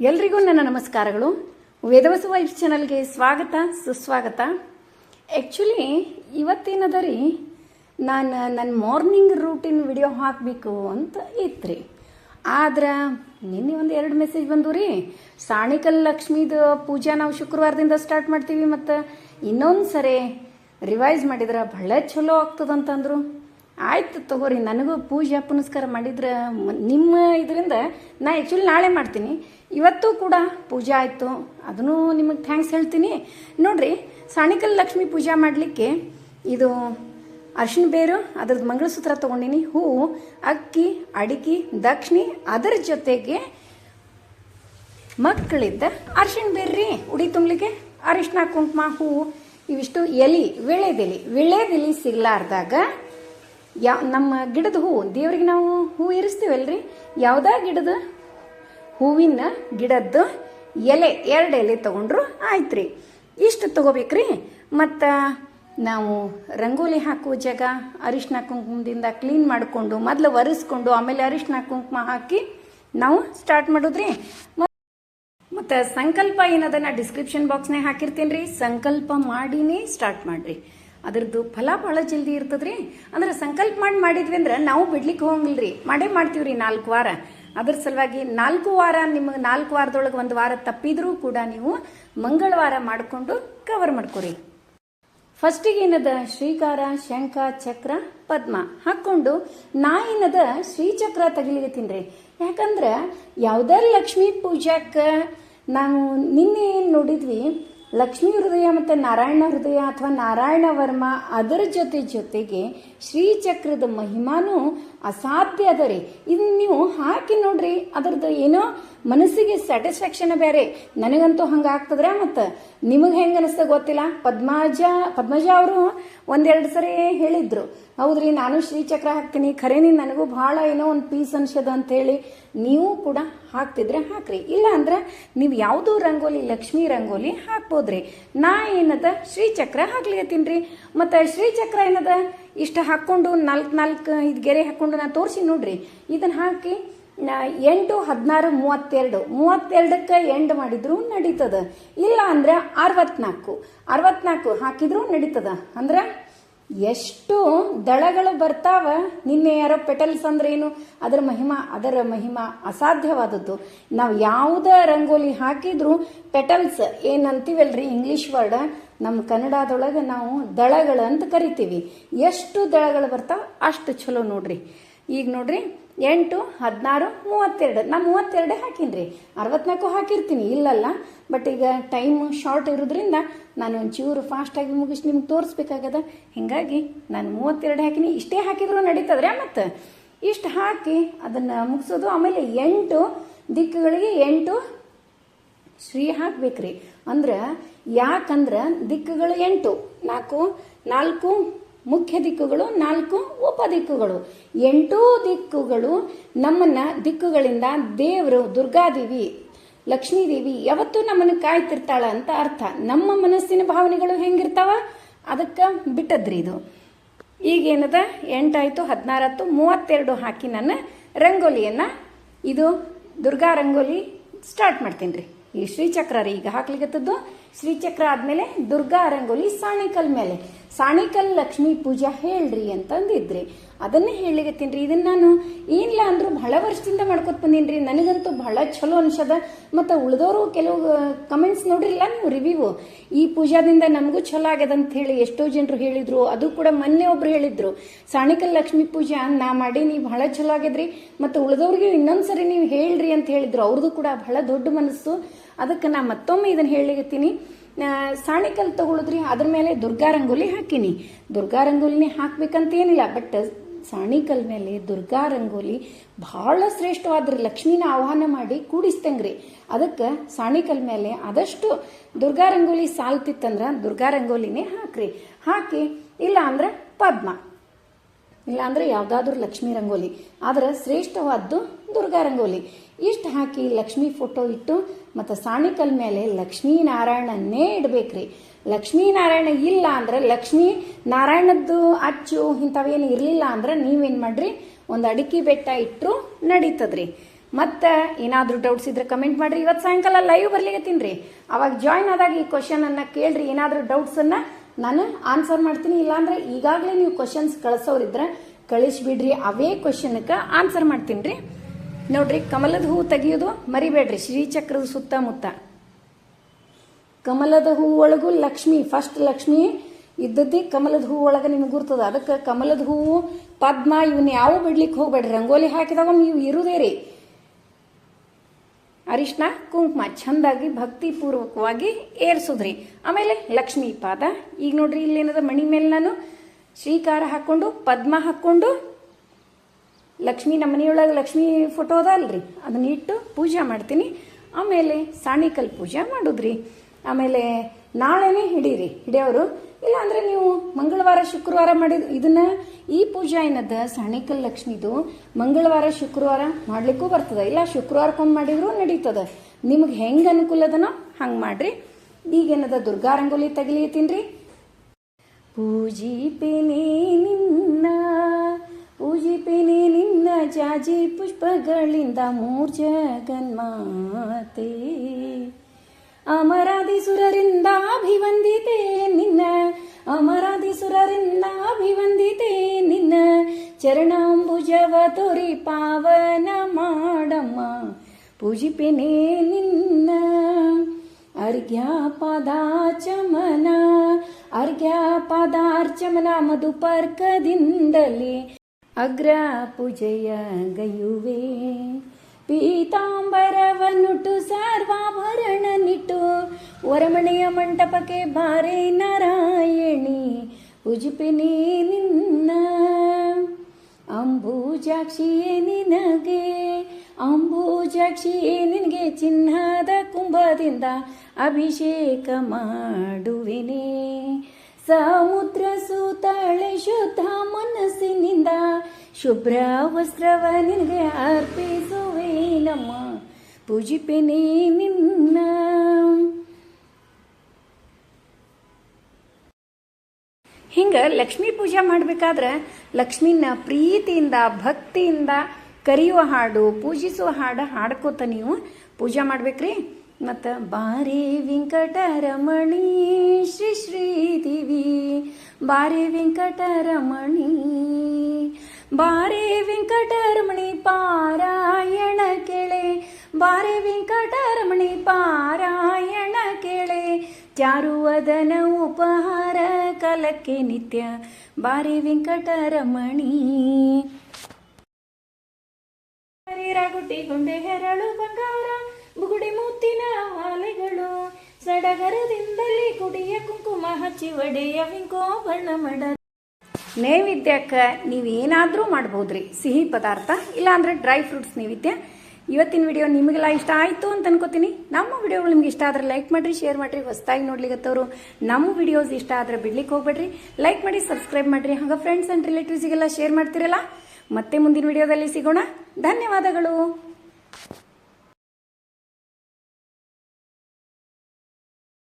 ಎಲ್ರಿಗೂ ನನ್ನ ನಮಸ್ಕಾರಗಳು. ವೇದವಸು ವೈಫ್ ಚಾನಲ್ಗೆ ಸ್ವಾಗತ, ಸುಸ್ವಾಗತ. ಆ್ಯಕ್ಚುಲಿ ಇವತ್ತೇನದ ರೀ ನಾನು ನನ್ನ ಮಾರ್ನಿಂಗ್ ರೂಟೀನ್ ವಿಡಿಯೋ ಹಾಕಬೇಕು ಅಂತ ಇತ್ತು ರೀ ಆದ್ರೆ, ನಿನ್ನೆ ಒಂದು ಎರಡು ಮೆಸೇಜ್ ಬಂದು ರೀ ಸಾಣಿಕಲ್ ಲಕ್ಷ್ಮೀದು ಪೂಜಾ ನಾವು ಶುಕ್ರವಾರದಿಂದ ಸ್ಟಾರ್ಟ್ ಮಾಡ್ತೀವಿ ಮತ್ತು ಇನ್ನೊಂದು ಸರಿ ರಿವೈಸ್ ಮಾಡಿದ್ರೆ ಬಹಳ ಚಲೋ ಆಗ್ತದಂತಂದರು. ಆಯ್ತು ತಗೋರಿ, ನನಗೂ ಪೂಜೆ ಪುನಸ್ಕಾರ ಮಾಡಿದ್ರೆ ನಿಮ್ಮ ಇದರಿಂದ ನಾ ಆ್ಯಕ್ಚುಲಿ ನಾಳೆ ಮಾಡ್ತೀನಿ. ಇವತ್ತು ಕೂಡ ಪೂಜೆ ಆಯಿತು. ಅದನ್ನು ನಿಮಗೆ ಥ್ಯಾಂಕ್ಸ್ ಹೇಳ್ತೀನಿ. ನೋಡ್ರಿ, ಸಾಣಿಕಲ್ ಲಕ್ಷ್ಮಿ ಪೂಜೆ ಮಾಡಲಿಕ್ಕೆ ಇದು ಅರ್ಶಿನ ಬೇರು, ಅದ್ರದ್ದು ಮಂಗಳಸೂತ್ರ ತಗೊಂಡಿನಿ ಹೂವು ಅಕ್ಕಿ, ಅಡಿಕೆ, ದಕ್ಷಿಣಿ, ಅದರ ಜೊತೆಗೆ ಮಕ್ಕಳಿದ್ದ ಅರ್ಶಿನ ಬೇರ್ರಿ, ಉಡಿ ತುಂಬಲಿಕ್ಕೆ ಅರಿಶಿನ ಕುಂಕುಮ ಹೂವು ಇವಿಷ್ಟು ಎಲಿ, ವಿಳೆದೆಲಿ ವಿಳೆದೆಲಿ ಸಿಗ್ಲಾರ್ದಾಗ ಯಾವ ನಮ್ಮ ಗಿಡದ ಹೂವು ದೇವ್ರಿಗೆ ನಾವು ಹೂವು ಇರಿಸ್ತೀವಲ್ರಿ? ಯಾವುದಾ ಗಿಡದ ಹೂವಿನ ಗಿಡದ್ದು ಎಲೆ, ಎರಡು ಎಲೆ ತಗೊಂಡ್ರು ಆಯ್ತು ರೀ ಇಷ್ಟು ತಗೋಬೇಕ್ರಿ. ಮತ್ತು ನಾವು ರಂಗೋಲಿ ಹಾಕುವ ಜಾಗ ಅರಿಶಿನ ಕುಂಕುಮದಿಂದ ಕ್ಲೀನ್ ಮಾಡಿಕೊಂಡು ಮೊದಲು ಒರೆಸ್ಕೊಂಡು ಆಮೇಲೆ ಅರಿಶಿನ ಕುಂಕುಮ ಹಾಕಿ ನಾವು ಸ್ಟಾರ್ಟ್ ಮಾಡೋದ್ರಿ. ಮತ್ತು ಸಂಕಲ್ಪ ಏನದ ನಾ ಡಿಸ್ಕ್ರಿಪ್ಷನ್ ಬಾಕ್ಸ್ನೇ ಹಾಕಿರ್ತೀನಿ ರೀ ಸಂಕಲ್ಪ ಮಾಡಿನೇ ಸ್ಟಾರ್ಟ್ ಮಾಡ್ರಿ. ಅದ್ರದ್ದು ಫಲ ಭಾಳ ಜಲ್ದಿ ಇರ್ತದ್ರಿ. ಅಂದ್ರೆ ಸಂಕಲ್ಪ ಮಾಡಿ ಮಾಡಿದ್ವಿ ಅಂದ್ರೆ ನಾವು ಬಿಡ್ಲಿಕ್ಕೆ ಹೋಗಂಗಿಲ್ರಿ. ಮಾಡೇ ಮಾಡ್ತೀವಿ ರೀ ನಾಲ್ಕು ವಾರ. ಅದ್ರ ಸಲುವಾಗಿ ನಾಲ್ಕು ವಾರ ನಿಮಗೆ ನಾಲ್ಕು ವಾರದೊಳಗೆ ಒಂದು ವಾರ ತಪ್ಪಿದ್ರೂ ಕೂಡ ನೀವು ಮಂಗಳವಾರ ಮಾಡಿಕೊಂಡು ಕವರ್ ಮಾಡ್ಕೊರಿ. ಫಸ್ಟಿಗೆ ಏನದ? ಶ್ರೀಕಾರ, ಶಂಖ, ಚಕ್ರ, ಪದ್ಮ. ಹಾಕೊಂಡು ನಾ ಏನದ ಶ್ರೀಚಕ್ರ ತಿನ್ರಿ. ಯಾಕಂದ್ರೆ ಯಾವ್ದಾರ ಲಕ್ಷ್ಮೀ ಪೂಜಾಕ್ಕೆ ನಾವು ನಿನ್ನೆ ನೋಡಿದ್ವಿ? ಲಕ್ಷ್ಮೀ ಹೃದಯ ಮತ್ತು ನಾರಾಯಣ ಹೃದಯ ಅಥವಾ ನಾರಾಯಣ ವರ್ಮ ಅದರ ಜೊತೆ ಜೊತೆಗೆ ಶ್ರೀಚಕ್ರದ ಮಹಿಮಾನು ಅಸಾಧ್ಯ ಅದ ರೀ. ಇದನ್ನ ನೀವು ಹಾಕಿ ನೋಡ್ರಿ, ಅದರದ್ದು ಏನೋ ಮನಸ್ಸಿಗೆ ಸ್ಯಾಟಿಸ್ಫ್ಯಾಕ್ಷನ್ ಬೇರೆ ನನಗಂತೂ ಹಂಗೆ ಆಗ್ತದ್ರೆ ಮತ್ತು? ನಿಮಗೆ ಹೆಂಗೆ ಅನಿಸ್ತದೆ ಗೊತ್ತಿಲ್ಲ? ಪದ್ಮಾಜ, ಪದ್ಮಜ ಅವರು ಒಂದೆರಡು ಸರಿ ಹೇಳಿದ್ರು. ಹೌದ್ರಿ, ನಾನು ಶ್ರೀಚಕ್ರ ಹಾಕ್ತೀನಿ. ಖರೇನಿ, ನನಗೂ ಭಾಳ ಏನೋ ಒಂದು ಪೀಸ್ ಅನ್ಸದ ಅಂತ ಹೇಳಿ ನೀವು ಕೂಡ ಹಾಕ್ತಿದ್ರೆ ಹಾಕ್ರಿ. ಇಲ್ಲ ಅಂದ್ರೆ ನೀವು ಯಾವುದೋ ರಂಗೋಲಿ, ಲಕ್ಷ್ಮೀ ರಂಗೋಲಿ ಹಾಕ್ಬೋದ್ರಿ. ನಾ ಏನದ ಶ್ರೀಚಕ್ರ ಹಾಕ್ಲಿಕತ್ತೀನಿ ರೀ ಮತ್ತು ಶ್ರೀಚಕ್ರ ಏನದ? ಇಷ್ಟು ಹಾಕ್ಕೊಂಡು ನಾಲ್ಕು ನಾಲ್ಕು ಇದು ಗೆರೆ ಹಾಕ್ಕೊಂಡು ನಾ ತೋರಿಸಿ ನೋಡ್ರಿ. ಇದನ್ನ ಹಾಕಿ ಎಂಟು, ಹದಿನಾರು, ಮೂವತ್ತೆರಡು. ಮೂವತ್ತೆರಡಕ್ಕೆ ಎಂಡ್ ಮಾಡಿದ್ರು ನಡೀತದ. ಇಲ್ಲ ಅಂದ್ರೆ ಅರವತ್ನಾಲ್ಕು. ಅರವತ್ನಾಲ್ಕು ಹಾಕಿದ್ರು ನಡೀತದ. ಅಂದ್ರೆ ಎಷ್ಟು ದಳಗಳು ಬರ್ತಾವ, ನಿನ್ನೆ ಯಾರೋ ಪೆಟಲ್ಸ್ ಅಂದ್ರೆ ಏನು ಅದರ ಮಹಿಮಾ ಅದರ ಮಹಿಮಾ ಅಸಾಧ್ಯವಾದದ್ದು. ನಾವು ಯಾವುದ ರಂಗೋಲಿ ಹಾಕಿದ್ರು ಪೆಟಲ್ಸ್ ಏನಂತೀವಲ್ರಿ ಇಂಗ್ಲಿಷ್ ವರ್ಡ್? ನಮ್ಮ ಕನ್ನಡದೊಳಗೆ ನಾವು ದಳಗಳು ಅಂತ ಕರಿತೀವಿ. ಎಷ್ಟು ದಳಗಳು ಬರ್ತಾವ ಅಷ್ಟು ಚಲೋ ನೋಡ್ರಿ. ಈಗ ನೋಡ್ರಿ, ಎಂಟು, ಹದಿನಾರು, ಮೂವತ್ತೆರಡು. ನಾ ಮೂವತ್ತೆರಡೇ ಹಾಕೀನಿ ಅರವತ್ನಾಲ್ಕು ಹಾಕಿರ್ತೀನಿ, ಇಲ್ಲಲ್ಲ. ಬಟ್ ಈಗ ಟೈಮ್ ಶಾರ್ಟ್ ಇರೋದ್ರಿಂದ ನಾನು ಒಂಚೂರು ಫಾಸ್ಟಾಗಿ ಮುಗಿಸಿ ನಿಮ್ಗೆ ತೋರಿಸ್ಬೇಕಾಗದ ಹೀಗಾಗಿ ನಾನು ಮೂವತ್ತೆರಡು ಹಾಕಿನಿ. ಇಷ್ಟೇ ಹಾಕಿದ್ರು ನಡೀತದ್ರೆ ಮತ್ತು. ಇಷ್ಟು ಹಾಕಿ ಅದನ್ನು ಮುಗಿಸೋದು, ಆಮೇಲೆ ಎಂಟು ದಿಕ್ಕುಗಳಿಗೆ ಎಂಟು ಶ್ರೀ ಹಾಕ್ಬೇಕ್ರಿ. ಅಂದ್ರೆ ಯಾಕಂದ್ರೆ ದಿಕ್ಕುಗಳು ಎಂಟು, ನಾಲ್ಕು ನಾಲ್ಕು ಮುಖ್ಯ ದಿಕ್ಕುಗಳು, ನಾಲ್ಕು ಉಪ ದಿಕ್ಕುಗಳು. ಎಂಟೂ ದಿಕ್ಕುಗಳು ನಮ್ಮನ್ನ ದಿಕ್ಕುಗಳಿಂದ ದೇವರು, ದುರ್ಗಾದೇವಿ, ಲಕ್ಷ್ಮೀದೇವಿ ಯಾವತ್ತೂ ನಮ್ಮನ್ನು ಕಾಯ್ತಿರ್ತಾಳ ಅಂತ ಅರ್ಥ. ನಮ್ಮ ಮನಸ್ಸಿನ ಭಾವನೆಗಳು ಹೆಂಗಿರ್ತಾವ? ಅದಕ್ಕೆ ಬಿಟ್ಟದ್ರಿ ಇದು. ಈಗೇನದ? ಎಂಟಾಯ್ತು ಹದಿನಾರತ್ತು ಮೂವತ್ತೆರಡು ಹಾಕಿ ನಾನು ರಂಗೋಲಿಯನ್ನ. ಇದು ದುರ್ಗಾ ರಂಗೋಲಿ ಸ್ಟಾರ್ಟ್ ಮಾಡ್ತೀನಿ ರೀ ಈ ಶ್ರೀಚಕ್ರ ರೀ ಈಗ ಹಾಕ್ಲಿಕ್ಕತ್ತದ್ದು ಶ್ರೀಚಕ್ರ ಆದಮೇಲೆ ದುರ್ಗಾ ರಂಗೋಲಿ ಸಾಣಿಕಲ್ ಮೇಲೆ. ಸಾಣಿಕಲ್ ಲಕ್ಷ್ಮೀ ಪೂಜಾ ಹೇಳ್ರಿ ಅಂತಂದಿದ್ರಿ. ಅದನ್ನೇ ಹೇಳಿಗತ್ತೀನಿ ಇದನ್ನ ನಾನು ಏನಿಲ್ಲ ಅಂದ್ರೂ ಬಹಳ ವರ್ಷದಿಂದ ಮಾಡ್ಕೊತ ಬಂದೀನಿ ರೀ ನನಗಂತೂ ಬಹಳ ಚಲೋ ಅನ್ಸದ. ಮತ್ತು ಉಳಿದವರು ಕೆಲವು ಕಮೆಂಟ್ಸ್ ನೋಡ್ರಿಲ್ಲ ನೀವು ರಿವ್ಯೂ ಈ ಪೂಜಾದಿಂದ ನಮಗೂ ಚಲೋ ಆಗ್ಯದ ಅಂತ ಹೇಳಿ ಎಷ್ಟೋ ಜನರು ಹೇಳಿದ್ರು. ಅದು ಕೂಡ ಮೊನ್ನೆ ಒಬ್ರು ಹೇಳಿದ್ರು. ಸಾಣಿಕಲ್ ಲಕ್ಷ್ಮೀ ಪೂಜಾ, ನಾ ಮಾಡಿ ನೀವು ಬಹಳ ಚಲೋ ಆಗ್ಯದ್ರಿ. ಮತ್ತು ಉಳಿದವ್ರಿಗೆ ಇನ್ನೊಂದ್ಸರಿ ನೀವು ಹೇಳ್ರಿ ಅಂತ ಹೇಳಿದ್ರು. ಅವ್ರದ್ದು ಕೂಡ ಬಹಳ ದೊಡ್ಡ ಮನಸ್ಸು. ಅದಕ್ಕೆ ನಾ ಮತ್ತೊಮ್ಮೆ ಇದನ್ನ ಹೇಳಿಗತ್ತೀನಿ ಸಾಣಿಕಲ್ ತಗೊಳಿದ್ರಿ, ಅದ್ರ ಮೇಲೆ ದುರ್ಗಾ ರಂಗೋಲಿ ಹಾಕಿನಿ. ದುರ್ಗಾ ರಂಗೋಲಿನೇ ಹಾಕ್ಬೇಕಂತ ಏನಿಲ್ಲ ಬಟ್ ಸಾಣಿಕಲ್ ಮೇಲೆ ದುರ್ಗಾ ರಂಗೋಲಿ ಬಹಳ ಶ್ರೇಷ್ಠವಾದ್ರಿ. ಲಕ್ಷ್ಮಿನ ಆಹ್ವಾನ ಮಾಡಿ ಕೂಡಿಸ್ತಂಗ್ರಿ. ಅದಕ್ಕೆ ಸಾಣಿಕಲ್ ಮೇಲೆ ಆದಷ್ಟು ದುರ್ಗಾ ರಂಗೋಲಿ ಸಾಲ್ತಿತ್ತಂದ್ರ ದುರ್ಗಾ ರಂಗೋಲಿನೇ ಹಾಕ್ರಿ. ಹಾಕಿ, ಇಲ್ಲ ಅಂದ್ರೆ ಪದ್ಮ. ಇಲ್ಲಾಂದ್ರೆ ಯಾವುದಾದ್ರೂ ಲಕ್ಷ್ಮೀ ರಂಗೋಲಿ. ಆದ್ರೆ ಶ್ರೇಷ್ಠವಾದ್ದು ದುರ್ಗಾ ರಂಗೋಲಿ. ಇಷ್ಟು ಹಾಕಿ ಲಕ್ಷ್ಮಿ ಫೋಟೋ ಇಟ್ಟು ಮತ್ತು ಸಾಣಿಕಲ್ ಮೇಲೆ ಲಕ್ಷ್ಮೀನಾರಾಯಣನ್ನೇ ಇಡಬೇಕ್ರಿ. ಲಕ್ಷ್ಮೀನಾರಾಯಣ ಲಕ್ಷ್ಮೀ ನಾರಾಯಣ ಇಲ್ಲ ಅಂದ್ರೆ ಲಕ್ಷ್ಮೀ ನಾರಾಯಣದ್ದು ಅಚ್ಚು ಇಂಥವೇನು ಇರಲಿಲ್ಲ ಅಂದ್ರೆ ನೀವೇನು ಮಾಡ್ರಿ? ಒಂದು ಅಡಿಕೆ ಬೆಟ್ಟ ಇಟ್ಟರು ನಡೀತದ್ರಿ. ಮತ್ತೆ ಏನಾದರೂ ಡೌಟ್ಸ್ ಇದ್ರೆ ಕಮೆಂಟ್ ಮಾಡಿರಿ. ಇವತ್ತು ಸಾಯಂಕಾಲ ಲೈವ್ ಬರ್ಲಿಕ್ಕೆ ರೀ ಅವಾಗ ಜಾಯ್ನ್ ಆದಾಗ ಈ ಕ್ವಶನ್ ಅನ್ನ ಕೇಳ್ರಿ. ಏನಾದರೂ ಡೌಟ್ಸ್ ಅನ್ನ ನಾನು ಆನ್ಸರ್ ಮಾಡ್ತೀನಿ. ಇಲ್ಲಾಂದ್ರೆ ಈಗಾಗಲೇ ನೀವು ಕ್ವಶನ್ಸ್ ಕಳಿಸೋರಿದ್ರೆ ಕಳಿಸ್ಬಿಡ್ರಿ. ಅವೇ ಕ್ವಶನ್ಗೆ ಆನ್ಸರ್ ಮಾಡ್ತೀನಿ ರೀ. ನೋಡ್ರಿ, ಕಮಲದ ಹೂ ತೆಗೆಯೋದು ಮರಿಬೇಡ್ರಿ, ಶ್ರೀಚಕ್ರದ ಸುತ್ತಮುತ್ತ. ಕಮಲದ ಹೂ ಒಳಗೂ ಲಕ್ಷ್ಮಿ ಫಸ್ಟ್ ಲಕ್ಷ್ಮಿ ಇದ್ದದ್ದೇ ಕಮಲದ ಹೂ ಒಳಗೆ ನಿಮ್ಗೆ ಗುರ್ತದ. ಅದಕ್ಕೆ ಕಮಲದ ಹೂವು ಪದ್ಮ ಇವನ್ನ ಯಾವ ಬಿಡ್ಲಿಕ್ಕೆ ಹೋಗ್ಬೇಡ್ರಿ. ರಂಗೋಲಿ ಹಾಕಿದಾಗ ನೀವು ಇರುದೇ ರೀ. ಅರಿಶಿನ ಕುಂಕುಮ ಚಂದಾಗಿ ಭಕ್ತಿಪೂರ್ವಕವಾಗಿ ಏರ್ಸುದ್ರಿ. ಆಮೇಲೆ ಲಕ್ಷ್ಮೀ ಪಾದ. ಈಗ ನೋಡ್ರಿ ಇಲ್ಲೇನದ ಮಣಿ ಮೇಲೆ ನಾನು. ಶ್ರೀಕಾರ ಹಾಕೊಂಡು ಪದ್ಮ ಹಾಕೊಂಡು ಲಕ್ಷ್ಮಿ ನಮ್ಮ ಮನೆಯೊಳಗೆ ಲಕ್ಷ್ಮಿ ಫೋಟೋ ಅದ ಅಲ್ರಿ ಅದನ್ನ ಇಟ್ಟು ಪೂಜೆ ಮಾಡ್ತೀನಿ. ಆಮೇಲೆ ಸಾಣಿಕಲ್ ಪೂಜೆ ಮಾಡೋದ್ರಿ. ಆಮೇಲೆ ನಾಳೆನೇ ಹಿಡೀರಿ. ಹಿಡಿಯೋರು ಇಲ್ಲ ಅಂದರೆ ನೀವು ಮಂಗಳವಾರ, ಶುಕ್ರವಾರ ಮಾಡಿದ ಇದನ್ನ ಈ ಪೂಜೆ ಏನದ, ಸಾಣಿಕಲ್ ಲಕ್ಷ್ಮಿದು ಮಂಗಳವಾರ, ಶುಕ್ರವಾರ ಮಾಡ್ಲಿಕ್ಕೂ ಬರ್ತದೆ. ಇಲ್ಲ ಶುಕ್ರವಾರಕ್ಕೊಂದು ಮಾಡಿದ್ರು ನಡೀತದ. ನಿಮ್ಗೆ ಹೆಂಗೆ ಅನುಕೂಲ ಅದನೋ ಹಂಗೆ ಮಾಡ್ರಿ. ಈಗೇನದ ದುರ್ಗಾ ರಂಗೋಲಿ ತೆಗಿಲಿತ್ತೀನ್ರಿ. ರೀ ಪೂಜಿ ಪೂಜಿಪೆನೆ ನಿನ್ನ ಜಾಜಿ ಪುಷ್ಪಗಳಿಂದ ಮೂರ್ಜಗನ್ಮಾತೆ ಅಮರಾದಿಸುರರಿಂದ ಅಭಿವಂದಿತೆ ನಿನ್ನ ಅಮರಾದಿ ಸುರರಿಂದ ಅಭಿವಂದಿತೆ ನಿನ್ನ. ಚರಣಾಂಬುಜವ ತೋರಿ ಪಾವನ ಮಾಡಮ್ಮ, ಪೂಜಿಪೆನೆ ನಿನ್ನ. ಅರ್ಘ್ಯ ಪದಾಚಮನ ಅರ್ಘ್ಯ ಪದಾರ್ಚಮನ ಮಧುಪರ್ಕದಿಂದಲೇ ಅಗ್ರ ಪೂಜೆಯ ಗಯುವೆ. ಪೀತಾಂಬರವನ್ನುಟ್ಟು ಸರ್ವಾಭರಣ ನಿಟ್ಟು ವರಮಣೆಯ ಮಂಟಪಕ್ಕೆ ಬಾರೆ ನಾರಾಯಣಿ ಉಜುಪಿನಿ ನಿನ್ನ. ಅಂಬೂಜಾಕ್ಷಿಯೇ ನಿನಗೆ ಅಂಬೂಜಾಕ್ಷಿಯೇ ನಿನಗೆ ಚಿನ್ನದ ಕುಂಭದಿಂದ ಅಭಿಷೇಕ ಮಾಡುವೆನೆ. ಸಮುದ್ರ ಸೂತಳೆ ಶುದ್ಧ ಮನಸ್ಸಿನಿಂದ ಶುಭ್ರ ವಸ್ತ್ರವ ನಿನಗೆ ಅರ್ಪಿಸುವೇನಮ್ಮ ಪೂಜಿಪೆನೆ ನಿನ್ನ. ಹಿಂಗೆ ಲಕ್ಷ್ಮೀ ಪೂಜೆ ಮಾಡಬೇಕಾದ್ರೆ ಲಕ್ಷ್ಮಿನ ಪ್ರೀತಿಯಿಂದ, ಭಕ್ತಿಯಿಂದ ಕರೆಯುವ ಹಾಡು ಪೂಜಿಸುವ ಹಾಡು ಹಾಡ್ಕೋತ ನೀವು ಪೂಜೆ ಮಾಡ್ಬೇಕ್ರಿ. ಮತ್ತು ಬಾರೆ ವೆಂಕಟರಮಣಿ ಶ್ರೀ ಶ್ರೀದೇವಿ ಬಾರೆ ವೆಂಕಟರಮಣಿ, ಬಾರಿ ವೆಂಕಟರಮಣಿ ಪಾರಾಯಣ ಕೇಳೆ. ಬಾರೆ ವೆಂಕಟರಮಣಿ ಪಾರಾಯಣ ಕೆಳೆ. ಚಾರುವದನ ಉಪಹಾರ ಕಲಕ್ಕೆ ನಿತ್ಯ? ಬಾರಿ ವೆಂಕಟರಮಣಿ. ರಗುಟಿ, ಗೊಂಬೆ, ಹೆರಳು, ಬಂಗಾರ. ಬುಗುಡಿ ಮುತ್ತಿನ ಹಾಲೆಗಳು ಸಡಗರದಿಂದಲೇ ಕುಡಿಯ ಕುಂಕುಮ ಹಚ್ಚಿ ಒಡೆಯ ವಿಂಕೋ ಬಣ್ಣ ಮಡ ನೈವೇದ್ಯಕ್ಕೆ ನೀವೇನಾದರೂ ಮಾಡ್ಬೋದ್ರಿ. ಸಿಹಿ ಪದಾರ್ಥ, ಇಲ್ಲಾಂದ್ರೆ ಡ್ರೈ ಫ್ರೂಟ್ಸ್ ನೈವೇದ್ಯ. ಇವತ್ತಿನ ವಿಡಿಯೋ ನಿಮಗೆಲ್ಲ ಇಷ್ಟ ಆಯಿತು ಅಂತ ಅನ್ಕೋತೀನಿ. ನಮ್ಮ ವಿಡಿಯೋಗಳು ನಿಮ್ಗೆ ಇಷ್ಟ ಆದ್ರೆ ಲೈಕ್ ಮಾಡಿರಿ, ಶೇರ್ ಮಾಡಿರಿ, ಹೊಸದಾಗಿ ನೋಡ್ಲಿಕ್ಕತ್ತವರು ನಮ್ಮ ವಿಡಿಯೋಸ್ ಇಷ್ಟ ಆದ್ರೆ ಬಿಡ್ಲಿಕ್ಕೆ ಹೋಗ್ಬೇಡ್ರಿ. ಲೈಕ್ ಮಾಡಿ, ಸಬ್ಸ್ಕ್ರೈಬ್ ಮಾಡಿರಿ. ಹಾಗೆ ಫ್ರೆಂಡ್ಸ್ ಆ್ಯಂಡ್ ರಿಲೇಟಿವ್ಸಿಗೆಲ್ಲ ಶೇರ್ ಮಾಡ್ತಿರಲ್ಲ. ಮತ್ತೆ ಮುಂದಿನ ವಿಡಿಯೋದಲ್ಲಿ ಸಿಗೋಣ. ಧನ್ಯವಾದಗಳು.